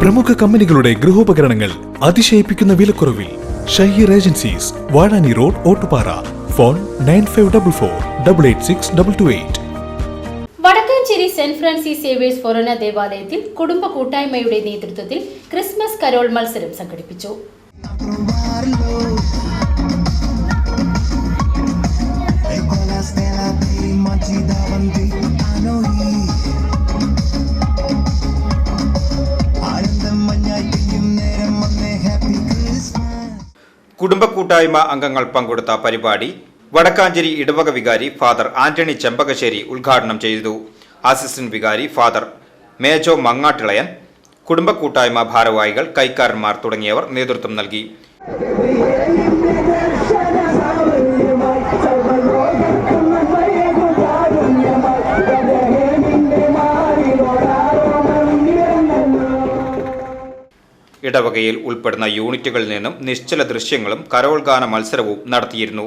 പ്രമുഖ കമ്പനികളുടെ ഗൃഹോപകരണങ്ങൾ അതിശയിപ്പിക്കുന്ന വിലക്കുറവിൽ Shaheer agencies Vazhani road Ottupara. Phone nine five double four double eight six double two eight. Vadakkanchery Saint Francis Xavier's ഫൊറോന ദേവാലയത്തിൽ കുടുംബ കൂട്ടായ്മയുടെ നേതൃത്വത്തിൽ ക്രിസ്മസ് കരോൾ മത്സരം സംഘടിപ്പിച്ചു. കുടുംബ കൂട്ടായ്മ അംഗങ്ങൾ പങ്കെടുത്ത പരിപാടി വടക്കാഞ്ചേരി ഇടവക വികാരി ഫാദർ ആന്റണി ചെമ്പകശ്ശേരി ഉദ്ഘാടനം ചെയ്തു. അസിസ്റ്റന്റ് വികാരി ഫാദർ മേജോ മങ്ങാട്ടിളയൻ കുടുംബ കൂട്ടായ്മ ഭാരവാഹികൾ കൈക്കാരന്മാർ തുടങ്ങിയവർ നേതൃത്വം നൽകി. ഇടവകയിൽ ഉൾപ്പെടുന്ന യൂണിറ്റുകളിൽ നിന്നും നിശ്ചല ദൃശ്യങ്ങളും കരോൾ ഗാന മത്സരവും നടത്തിയിരുന്നു.